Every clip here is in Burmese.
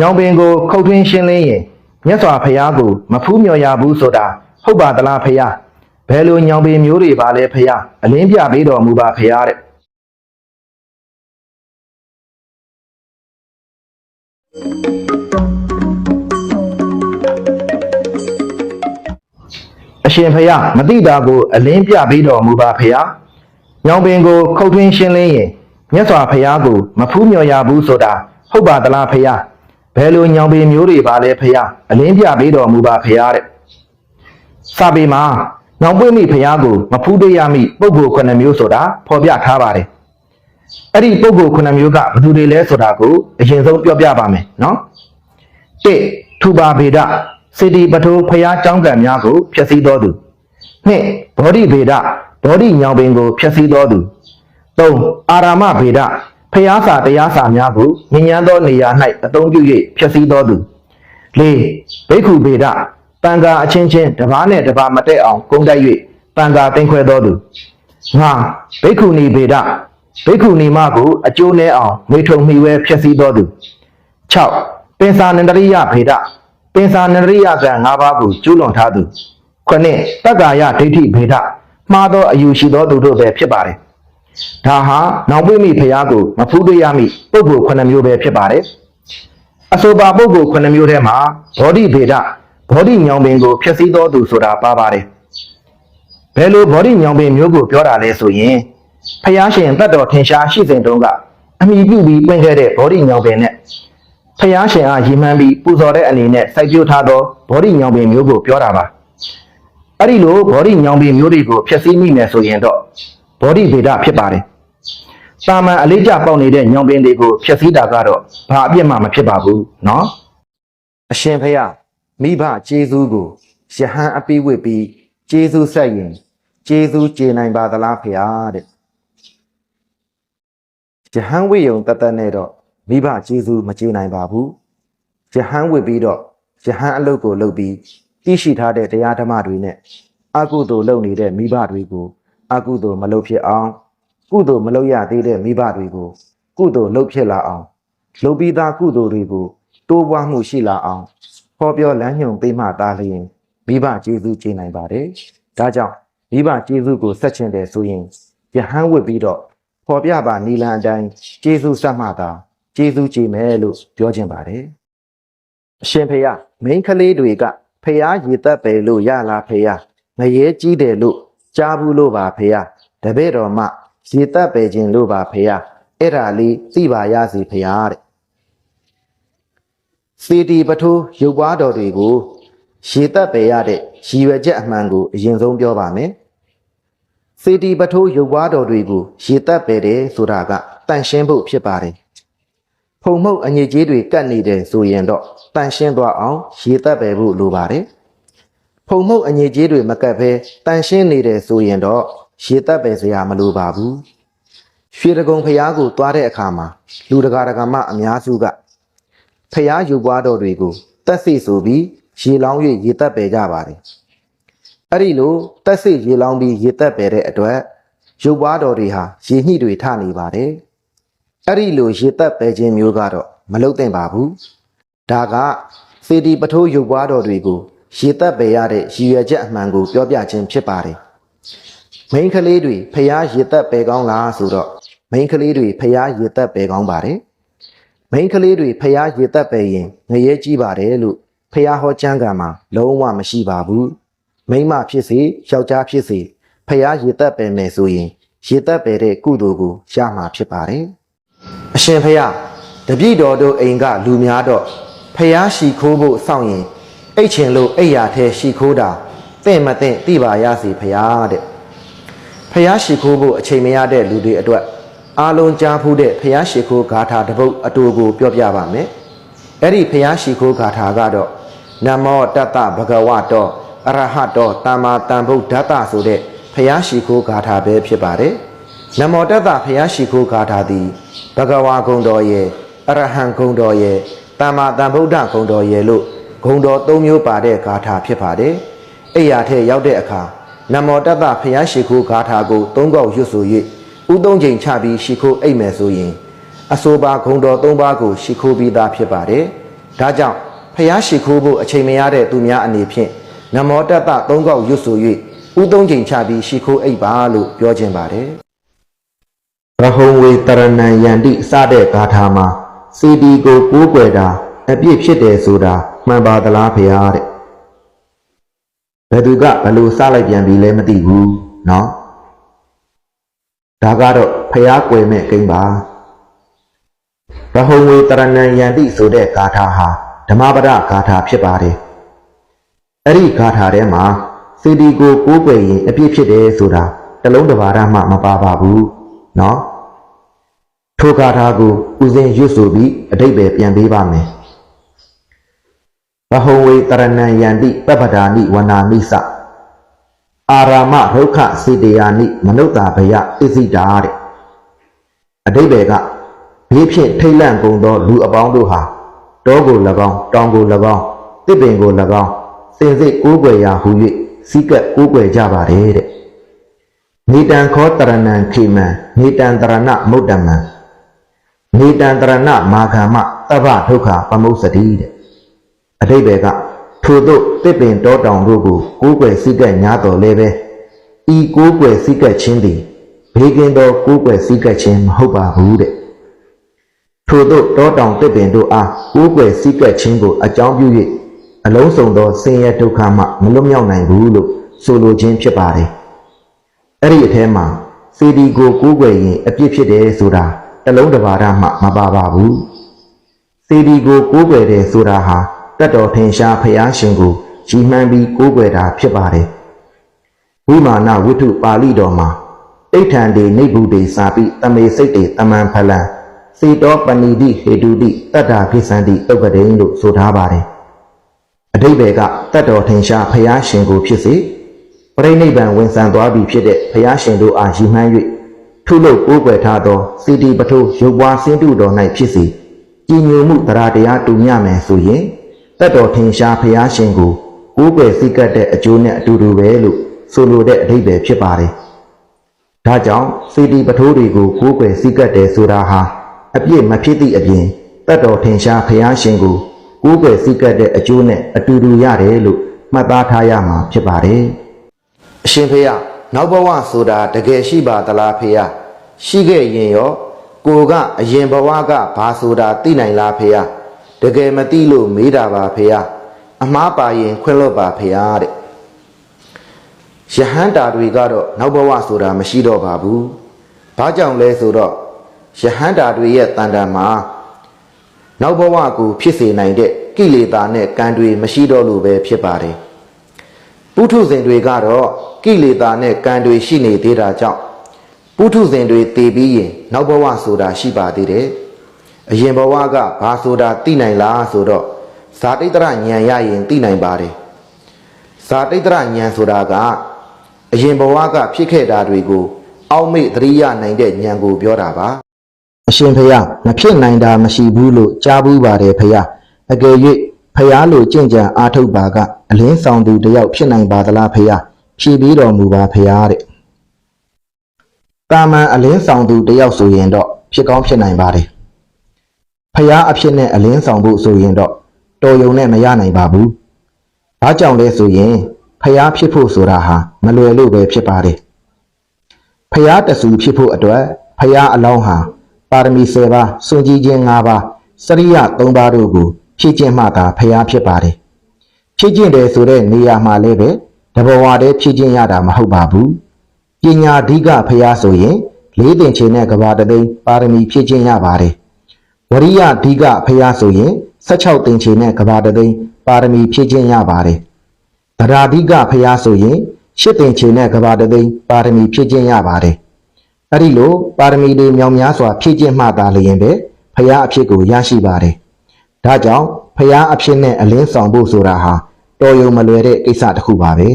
ညောင်ပင်ကိုခုတ်ထွင်းရှင်းလင်းရင်မြတ်စွာဘုရားကိုမဖူးမြော်ရဘူးဆိုတာဟုတ်ပါသလားဖရာဘယ်လိုညောင်ပင်မျိုးတွေပါလဲဖရာအလင်းပြပေးတော်မူပါဖရာတဲ့အရှင်ဖျားမတိတာကိုအလင်းပြပေးတော်မူပါဖျား။ညောင်ပင်ကိုခုတ်ထွင်းရှင်းလင်းရင်မြတ်စွာဘုရားကိုမဖူးမြော်ရဘူးဆိုတာဟုတ်ပါသလားဖျား။ ဘယ်လိုညောင်ပင်မျိုးတွေပါလဲဖျားအလင်းပြပေးတော်မူပါဖျားတဲ့။စာပေမှာညောင်ပွင့်မိဖျားကိုမဖူးတွေ့ရမိပုဂ္ဂိုလ်ခုနှစ်မျိုးဆိုတာဖော်ပြထားပါတယ်။အဲ့ဒီပုဂ္ဂိုလ်ခုနှစ်မျိုးကဘယ်သူတွေလဲဆိုတာကိုအရင်ဆုံးပြောပြပါမယ်နော်။တစ်ထူပါဗေဒစေတီပထိုးဖျားကျောင်းကံများကိုဖျက်ဆီးတော်သူနှစ်ဘောဓိဗေဒဘောဓိညောင်ပင်ကိုဖျက်ဆီးတော်သူသုံးအာရမဗေဒ ဖျားစာတရားစာများကိုမြញ្ញမ်းသောနေရာ၌အသုံးပြု၍ဖျက်ဆီးတော်သူလေးဘိက္ခုဗေဒတန်ခါအချင်းချင်းတစ်ပါးနဲ့တစ်ပါးမတည့်အောင်ကုန်းတိုက်၍တန်ခါတင်ခွဲတော်သူငါဘိက္ခုနီဗေဒဘိက္ခုနီမကိုအကျိုးနည်းအောင်မေထုံမိဝဲဖျက်ဆီးတော်သူ6ပင်စာနန္ဒရိယဖေဒပင်စာနန္ဒရိယကံ၅ပါးကိုကျူးလွန်ထားသူ9တက္ကာယဒိဋ္ဌိဖေဒမှားသောအယူရှိသောသူတို့ပဲဖြစ်ပါတယ် ဒါဟာနောက်ပွင့်မိဖရာကိုမဖူးတွေ့ရမိပုဂ္ဂိုလ်9မျိုးပဲဖြစ်ပါတယ်အဆိုပါပုဂ္ဂိုလ်9မျိုးထဲမှာဘောဓိဖေဒဘောဓိညောင်ပင်ကိုဖျက်ဆီးသောသူဆိုတာပါပါတယ်ဘယ်လိုဘောဓိညောင်ပင်မျိုးကိုပြောတာလဲဆိုရင်ဖယားရှင်တတ်တော်ထင်ရှားရှိစဉ်တုန်းကအမိပြုပြီးပွင့်ခဲ့တဲ့ဘောဓိညောင်ပင်နဲ့ဖယားရှင်အားရည်မှန်းပြီးပူဇော်တဲ့အနေနဲ့စိုက်ပျိုးထားသောဘောဓိညောင်ပင်မျိုးကိုပြောတာပါအဲ့ဒီလိုဘောဓိညောင်ပင်မျိုးတွေကိုဖျက်ဆီးမိမယ်ဆိုရင်တော့ ဗောဓိဗေဒဖြစ်ပါတယ်။တာမန်အလေးကျပေါက်နေတဲ့ညောင်ပင်တွေကိုဖျက်ဆီးတာကတော့ဘာအပြစ်မှမဖြစ်ပါဘူးနော်။အရှင်ဖယားမိဘကျေးဇူးကိုယဟန်အပိဝစ်ပြီးကျေးဇူးဆက်ရင်ကျေးဇူးကျေနိုင်ပါသလားဖယားတဲ့။ယဟန်ဝိယုံတတ်တတ်နဲ့တော့မိဘကျေးဇူးမကျေနိုင်ပါဘူး။ယဟန်ဝစ်ပြီးတော့ယဟန်အလုပ်ကိုလုပ်ပြီးသိရှိထားတဲ့တရားဓမ္မတွေနဲ့အကုသို့လုပ်နေတဲ့မိဘတွေကို အကုသိုလ်မလုပ်ဖြစ်အောင် ကုသိုလ်မလုပ်ရသေးတဲ့မိဘတွေကို ကုသိုလ်လုပ်ဖြစ်လာအောင်လုပ်ပြီးသားကုသိုလ်တွေကိုတိုးပွားမှုရှိလာအောင်ဟောပြောလမ်းညွှန်ပေးမှသာလျှင်မိဘကျေးဇူးကျေနိုင်ပါတယ်ဒါကြောင့်မိဘကျေးဇူးကိုဆက်ချင်တယ်ဆိုရင်ယဟန်ဝစ်ပြီးတော့ဖော်ပြပါနီလန်အတိုင်းကျေးဇူးဆက်မှသာကျေးဇူးကြည်မယ်လို့ပြောခြင်းပါတယ်အရှင်ဖေယမိန်းကလေးတွေကဖေယရေသက်ပဲလို့ရလားဖေယငရဲကြီးတယ်လို့ ကြားဘူးလို့ပါဖေယတပည့်တော်မှရေသက်ပဲခြင်းလို့ပါဖေယအဲ့ဒါလေးသိပါရစီဖေယတဲ့စီတီပထိုးရုပ်ပွားတော်တွေကိုရေသက်ပဲရတဲ့ရည်ရွယ်ချက်အမှန်ကိုအရင်ဆုံးပြောပါမယ်စေတီပထိုးရုပ်ဝါးတော်တွေကိုရေတက်ပဲတယ်ဆိုတာကတန်ရှင်းဖို့ဖြစ်ပါတယ်။ဖုံမှုတ်အညစ်အကြေးတွေကတ်နေတယ်ဆိုရင်တော့တန်ရှင်းသွားအောင်ရေတက်ပဲဖို့လိုပါတယ်။ ဖုံမှုတ်အညစ်အကြေးတွေမကတ်ဘဲတန်ရှင်းနေတယ်ဆိုရင်တော့ရေတက်ပဲစရာမလိုပါဘူး။ရွှေတကုံဖျားကိုသွားတဲ့အခါမှာလူတကာတကာမအများစုကဖျားရုပ်ဝါးတော်တွေကိုတက်စီဆိုပြီးရေလောင်း၍ရေတက်ပဲကြပါတယ်။အဲ့ဒီလိုတက်စိတ်ရေလောင်းပြီးရေတက်ပဲတဲ့အတွက်ရုပ်ပွားတော်တွေဟာရေညှိတွေထနေပါတယ်။အဲ့ဒီလိုရေတက်ပဲခြင်းမျိုးကတော့မလုသင့်ပါဘူး။ဒါကစေတီပထိုးရုပ်ပွားတော်တွေကို ရေတက်ပဲရတဲ့ရည်ရွယ်ချက်အမှန်ကိုပြောပြခြင်းဖြစ်ပါတယ်။မိန်းကလေးတွေဖျားရေတက်ပဲကောင်းလားဆိုတော့မိန်းကလေးတွေဖျားရေတက်ပဲကောင်းပါတယ်။မိန်းကလေးတွေဖျားရေတက်ပဲရင်ငရဲကြီးပါတယ်လို့ဖျားဟောကျမ်းဂန်မှာလုံးဝမရှိပါဘူး။မိန်းမဖြစ်စေယောက်ျားဖြစ်စေဖះရေသက်ပင်မယ်ဆိုရင်ရေသက်ပဲတဲ့ကုသိုလ်ကိုရမှာဖြစ်ပါတယ်။အရှင်ဖះတပြည့်တော်တို့အိမ်ကလူများတော့ဖះရှိခိုးဖို့စောင့်ရင် အိတ်ချင်လို့အိတ်ရာထဲရှိခိုးတာသင့်မသင့်သိပါရစီဖះတဲ့။ဖះရှိခိုးဖို့အချိန်မရတဲ့လူတွေအတွက်အားလုံးကြားဖူးတဲ့ဖះရှိခိုးဂါထာတစ်ပုဒ်အတူကိုပြောပြပါမယ်။အဲ့ဒီဖះရှိခိုးဂါထာကတော့နမောတတ္တဗဂဝတောအရဟတောတမ္မာတန်ဗုဒ္ဓတ္တဆိုတဲ့ဖျားရှိခိုးဂါထာပဲဖြစ်ပါတယ်။နမောတတ္တဖျားရှိခိုးဂါထာသည်ဘဂဝါဂုံတော်ရဲ့အရဟံဂုံတော်ရဲ့တမ္မာတန်ဗုဒ္ဓဂုံတော်ရဲ့လို့ ဂုံတော်၃မျိုးပါတဲ့ဂါထာဖြစ်ပါတယ်။အိယာထဲရောက်တဲ့အခါနမောတတ္တဖျားရှိခိုးဂါထာကို၃កောက်ရွတ်ဆို၍ဥသုံးချိန်ချပြီးရှိခိုးအိတ်မယ်ဆိုရင်အဆိုပါဂုံတော်၃ပါးကိုရှိခိုးပြီးသားဖြစ်ပါတယ်။ဒါကြောင့်ဖျားရှိခိုးဖို့အချိန်မရတဲ့သူများအနေဖြင့်နမောတတ္တသုံးခေါက်ရွတ်ဆို၍ဥသုံးချိန်ချပြီးရှိခိုးအိပ်ပါလို့ပြောခြင်းပါတယ်ရဟုံဝေတရဏံယန္တိစတဲ့ဂါထာမှာစီဒီကိုကိုးကွယ်တာအပြစ်ဖြစ်တယ်ဆိုတာ မှန်ပါသလားဖျားတဲ့ဘယ်သူကဘယ်လိုစလိုက်ပြန်ပြီလဲမသိဘူးเนาะဒါကတော့ဖျားကွယ်မဲ့ကိန်းပါ ရဟုံဝေတရဏံယန္တိဆိုတဲ့ဂါထာဟာဓမ္မပဒဂါထာဖြစ်ပါတယ်။အဲ့ဒီဂါထာထဲမှာစေတီကိုကိုးကွယ်ရင်အပြည့်ဖြစ်တယ်ဆိုတာတလုံးတစ်ပါးမှမပါပါဘူး။နော်။ထိုဂါထာကိုဦးစင်းရွတ်ဆိုပြီးအတိတ်ပဲပြန်ပေးပါမယ်။ ရဟုံဝေတရဏံယန္တိပပ္ပဒာနိဝနာမိစအာရာမဒုက္ခစေတယာနိမနုဿာဘယဣဇိတာတဲ့အတိတ်ပဲကဘေးဖြင့်ထိတ်လန့်ကုန်သောလူအပေါင်းတို့ဟာတောကို၎င်းတောင်ကို၎င်းတစ်ပင်ကို၎င်းစင်စစ်ကိုးကွယ်ရာဟု၍စီးကပ်ကိုးကွယ်ကြပါတယ်တဲ့နေတံခောတရဏံခေမံနေတံတရဏမုဒ္ဒမံနေတံတရဏမာဂမသဗ္ဗဒုက္ခပမုစ္စတိတဲ့ အတိတ်ပဲကထို့သို့တစ်ပင်တောတောင်တို့ကိုကိုးကွယ်စီးကပ်ညာတော်လဲပဲဤကိုးကွယ်စီးကပ်ခြင်းသည်ဘေးကင်းသောကိုးကွယ်စီးကပ်ခြင်းမဟုတ်ပါဘူးတဲ့ထို့သောတောတောင်တစ်ပင်တို့အားကိုးကွယ်စည်းကပ်ခြင်းကိုအကြောင်းပြု၍အလုံးစုံသောဆင်းရဲဒုက္ခမှမလွတ်မြောက်နိုင်ဘူးလို့ဆိုလိုခြင်းဖြစ်ပါတယ်။အဲ့ဒီအထဲမှာစေတီကိုကိုးကွယ်ရင်အပြစ်ဖြစ်တယ်ဆိုတာတလုံးတစ်ပါးမှမပါပါဘူး။စေတီကိုကိုးကွယ်တယ်ဆိုတာဟာ တတ်တော်ထင်ရှားဖျားရှင်ကိုကြီးမှန်းပြီးကိုးကွယ်တာဖြစ်ပါတယ်။ဝိမာနဝိထုပါဠိတော်မှာအိဋ္ဌံတေနိဗ္ဗုတေစာပိတမေစိတ်တေတမန်ဖလံစေတောပဏိတိဟေတုတိတတ္တာကိသန္တိဥပဒေလို့ဆိုထားပါတယ်အတိဘယ်ကတတ်တော်ထင်ရှားဖျားရှင်ကိုဖြစ်စေပြိဋိဘံဝင်ဆံသွားပြီဖြစ်တဲ့ဖျားရှင်တို့အားရည်မှန်း၍ထုလို့ကိုးကွယ်ထားသောစီတီပထိုးရုပ်ပွားစင်းတုတော်၌ဖြစ်စေကြည်ညိုမှုတရားတရားတူမျှမယ်ဆိုရင် တတ်တော်ထင်ရှားဖျားရှင်ကိုကိုးကွယ်စည်းကပ်တဲ့အကျိုးနဲ့အတူတူပဲလို့ဆိုလိုတဲ့အဓိပ္ပာယ်ဖြစ်ပါတယ်ဒါကြောင့်စီတီပထိုးတွေကိုကိုးကွယ်စည်းကပ်တယ်ဆိုတာဟာအပြစ်မဖြစ်သည့်အပြင်တတ်တော်ထင်ရှားဖျားရှင်ကိုကိုးကွယ်စည်းကပ်တဲ့အကျိုးနဲ့အတူတူရတယ်လို့မှတ်သားထားရမှာဖြစ်ပါတယ်။အရှင်ဖေယနောက်ဘဝဆိုတာတကယ်ရှိပါသလားဖေယရှိခဲ့ရင်ရောကိုကအရင်ဘဝကဘာဆိုတာသိနိုင်လားဖေယ တကယ်မသိလို့မေးတာပါဖေယအမှားပါရင်ခွင့်လွတ်ပါဖေယတဲ့ယဟန်တာတွေကတော့နောက်ဘဝဆိုတာမရှိတော့ပါဘူး။ဘာကြောင့်လဲဆိုတော့ယဟန္တာတွေရဲ့တန်တန်မှာနောက်ဘဝကိုဖြစ်စေနိုင်တဲ့ကိလေသာနဲ့ကံတွေမရှိတော့လို့ပဲဖြစ်ပါတယ်ပုထုဇဉ်တွေကတော့ကိလေသာနဲ့ကံတွေရှိနေသေးတာကြောင့်ပုထုဇဉ်တွေတည်ပြီးရင်နောက်ဘဝဆိုတာရှိပါသေးတယ် အရင်ဘဝကဘာဆိုတာသိနိုင်လားဆိုတော့ဇာတိတရဉာဏ်ရရင်သိနိုင်ပါတယ်ဇာတိတရဉာဏ်ဆိုတာကအရင်ဘဝကဖြစ်ခဲ့တာတွေကို အောက်မေ့သတိရနိုင်တဲ့ဉာဏ်ကိုပြောတာပါအရှင်ဖျားမဖြစ်နိုင်တာမရှိဘူးလို့ကြားဘူးပါတယ်ဖျားအကယ်၍ဖျားလိုကြင်ကြံအားထုတ်ပါကအလင်းဆောင်သူတယောက်ဖြစ်နိုင်ပါသလားဖျားဖြည်ပြီးတော်မူပါဖျားတဲ့တာမန်အလင်းဆောင်သူတယောက်ဆိုရင်တော့ဖြစ်ကောင်းဖြစ်နိုင်ပါတယ် ဖျားအဖြစ်နဲ့အလင်းဆောင်ဖို့ဆိုရင်တော့တော်ယုံနဲ့မရနိုင်ပါဘူးဘာကြောင့်လဲဆိုရင်ဖျားဖြစ်ဖို့ဆိုတာဟာမလွယ်လို့ပဲဖြစ်ပါတယ်ဖျားတဆူဖြစ်ဖို့အတွက်ဖျားအလောင်းဟာပါရမီ10ပါးစွန့်ကြည်ခြင်း5ပါးစရိယ3ပါးတို့ကိုဖြည့်ကျင့်မှသာဖျားဖြစ်ပါတယ်ဖြည့်ကျင့်တယ်ဆိုတဲ့နေရာမှာလည်းပဲတဘဝတည်းဖြည့်ကျင့်ရတာမဟုတ်ပါဘူးပညာဓိကဖျားဆိုရင်လေးတင်ချေနဲ့ကဘာတသိန်းပါရမီဖြည့်ကျင့်ရပါတယ် ဝရိယဓိကဖျားဆိုရင်16တင်ချေနဲ့ကဘာတသိန်းပါရမီဖြည့်ကျင့်ရပါတယ်ဗရာဓိကဖျားဆိုရင်ရှစ်တင်ချေနဲ့ကဘာတသိန်းပါရမီဖြည့်ကျင့်ရပါတယ်။အဲ့ဒီလိုပါရမီတွေမြောင်များစွာဖြည့်ကျင့်မှသာလျင်ပဲဖျားအဖြစ်ကိုရရှိပါတယ်။ဒါကြောင့်ဖျားအဖြစ်နဲ့အလင်းဆောင်ဖို့ဆိုတာဟာတော်ရုံမလွယ်တဲ့ကိစ္စတစ်ခုပါပဲ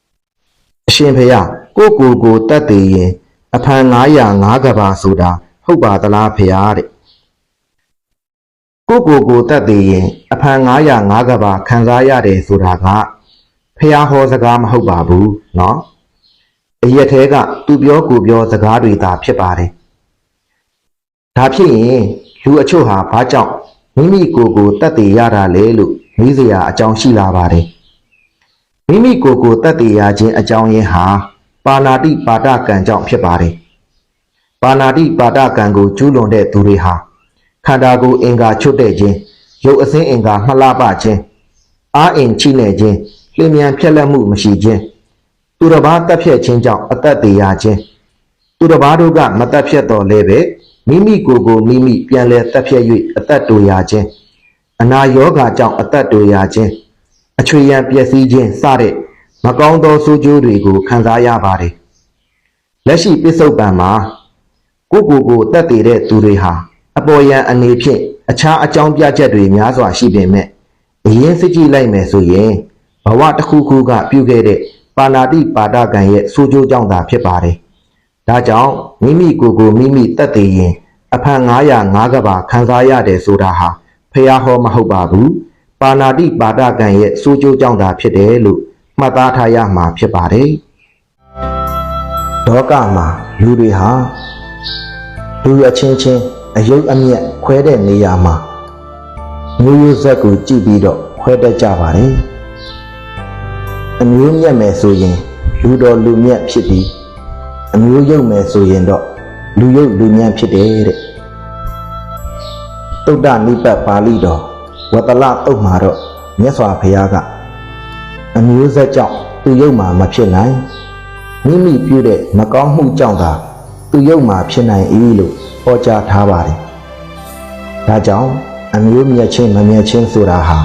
။အရှင်ဖျားကိုကိုကိုတတ်သေးရင်အဖန်905ကဘာဆိုတာဟုတ်ပါသလားဖျားတဲ့။ ကိုကိုကိုတတ်သေးရင်အဖန်905ကဘာခံစားရတယ်ဆိုတာကဖះဟောစကားမဟုတ်ပါဘူးเนาะအရက်သေးကသူပြောကိုပြောစကားတွေသာဖြစ်ပါတယ်ဒါဖြစ်ရင်လူအချို့ဟာဘာကြောင့် မိမိကိုယ်ကိုတတ်သိရတာလေလို့မေးစရာအကြောင်းရှိလာပါတယ်မိမိကိုယ်ကိုတတ်သိရခြင်းအကြောင်းရင်းဟာပါဏာတိပါဒကံကြောင့်ဖြစ်ပါတယ်ပါဏာတိပါဒကံကိုကျူးလွန်တဲ့သူတွေဟာ ခန္ဓာကိုယ်အင်္ဂါချွတ်တဲ့ခြင်းရုပ်အစင်းအင်္ဂါမှလှပခြင်းအာအင်ချိနဲ့ခြင်းလျင်မြန်ဖြက်လက်မှုမရှိခြင်းသူတစ်ပါးတက်ဖြတ်ခြင်းကြောင့်အသက်သေးရခြင်းသူတစ်ပါးတို့ကမတက်ဖြတ်တော်လဲပဲမိမိကိုယ်ကိုမိမိပြန်လဲတက်ဖြတ်၍အသက်တူရခြင်းအနာရောဂါကြောင့်အသက်တူရခြင်းအချွေရန်ပျက်စီးခြင်းစတဲ့မကောင်းသောဆိုးကျိုးတွေကိုခံစားရပါတယ်လက်ရှိပစ္စုပန်မှာကိုယ့်ကိုယ်ကိုတက်တည်တဲ့သူတွေဟာ အပေါ်ယံအနေဖြင့်အခြားအကြောင်းပြချက်တွေများစွာရှိပေမဲ့အရင်စစ်ကြည့်လိုက်မယ်ဆိုရင်ဘဝတစ်ခုခုကပြုခဲ့တဲ့ပါဏာတိပါဒကံရဲ့ဆိုးကျိုးကြောင့်သာဖြစ်ပါတယ်။ဒါကြောင့်မိမိကိုယ်ကိုမိမိတက်တည်ရင်အဖန်905ကဘာခံစားရတယ်ဆိုတာဟာဖះဟောမဟုတ်ပါဘူး။ပါဏာတိပါဒကံရဲ့ဆိုးကျိုးကြောင့်သာဖြစ်တယ်လို့မှတ်သားထားရမှာဖြစ်ပါတယ်။ဒေါကမှာလူတွေဟာလူအချင်းချင်း အယုတ်အမျက်ခွဲတဲ့နေရာမှာမျိုးရိုးဆက်ကိုကြည့်ပြီးတော့ခွဲတတ်ကြပါတယ်။အမျိုးမြတ်မယ်ဆိုရင်လူတော်လူမြတ်ဖြစ်ပြီးအမျိုးယုတ်မယ်ဆိုရင်တော့လူယုတ်လူမြတ်ဖြစ်တယ်တဲ့။တုဒ္ဒနိပတ်ပါဠိတော်ဝတ္တလတုတ်မှာတော့မြတ်စွာဘုရားကအမျိုးဆက်ကြောင့်သူယုတ်မှာမဖြစ်နိုင်မိမိပြုတဲ့မကောင်းမှုကြောင့်သာသူယုတ်မှာဖြစ်နိုင်၏လို့ ဟောကြားထားပါတယ်။ဒါကြောင့်အမျိုးမြတ်ချင်းမမြတ်ချင်းဆိုတာဟာ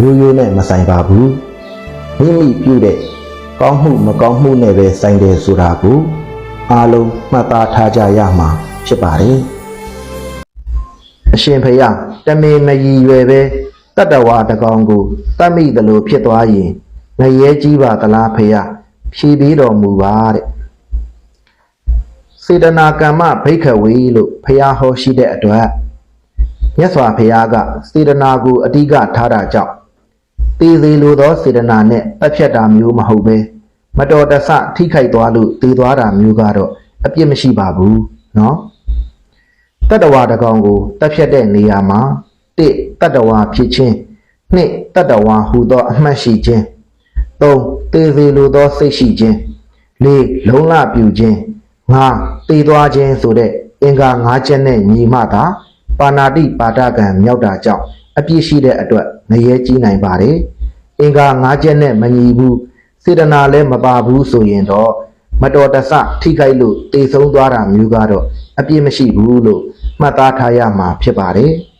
ရိုးရိုးနဲ့မဆိုင်ပါဘူး။မိမိပြုတဲ့ကောင်းမှုမကောင်းမှုနဲ့ပဲဆိုင်တယ်ဆိုတာကိုအားလုံးမှတ်သားထားကြရမှာဖြစ်ပါတယ်။အရှင်ဖေယတမေမရည်ရွယ်ပဲတတ္တဝါတကောင်ကိုတတ်မိသလိုဖြစ်သွားရင်ငရဲကြီးပါကလားဖေယဖြည်ပြီးတော်မူပါတဲ့ စေတနာကမ္မဘိက္ခဝေလို့ဖះဟောရှိတဲ့အတွက်မြတ်စွာဘုရားကစေတနာကိုအဓိကထားတာကြောင့်တည်သေးလိုသောစေတနာနဲ့ပတ်ဖြတ်တာမျိုးမဟုတ်ပဲမတော်တဆထိခိုက်သွားလို့တည်သွားတာမျိုးကတော့အပြစ်မရှိပါဘူးเนาะတတ္တဝါတကောင်ကိုတက်ဖြတ်တဲ့နေရာမှာတစ်တတ္တဝါဖြစ်ခြင်းနှစ်တတ္တဝါဟူသောအမှတ်ရှိခြင်းသုံးတည်သေးလိုသောစိတ်ရှိခြင်းလေးလုံလပြူခြင်း ငါတည်သွားခြင်းဆိုတဲ့အင်္ဂါ၅ချက်နဲ့ညီမှသာပါဏာတိပါဒကံမြောက်တာကြောင့်အပြည့်ရှိတဲ့အတွက်ငရဲကြီးနိုင်ပါတယ်။အင်္ဂါ၅ချက်နဲ့မညီဘူးစေတနာလည်းမပါဘူးဆိုရင်တော့မတော်တဆထိခိုက်လို့တည်ဆုံးသွားတာမျိုးကတော့အပြည့်မရှိဘူးလို့မှတ်သားထားရမှာဖြစ်ပါတယ်။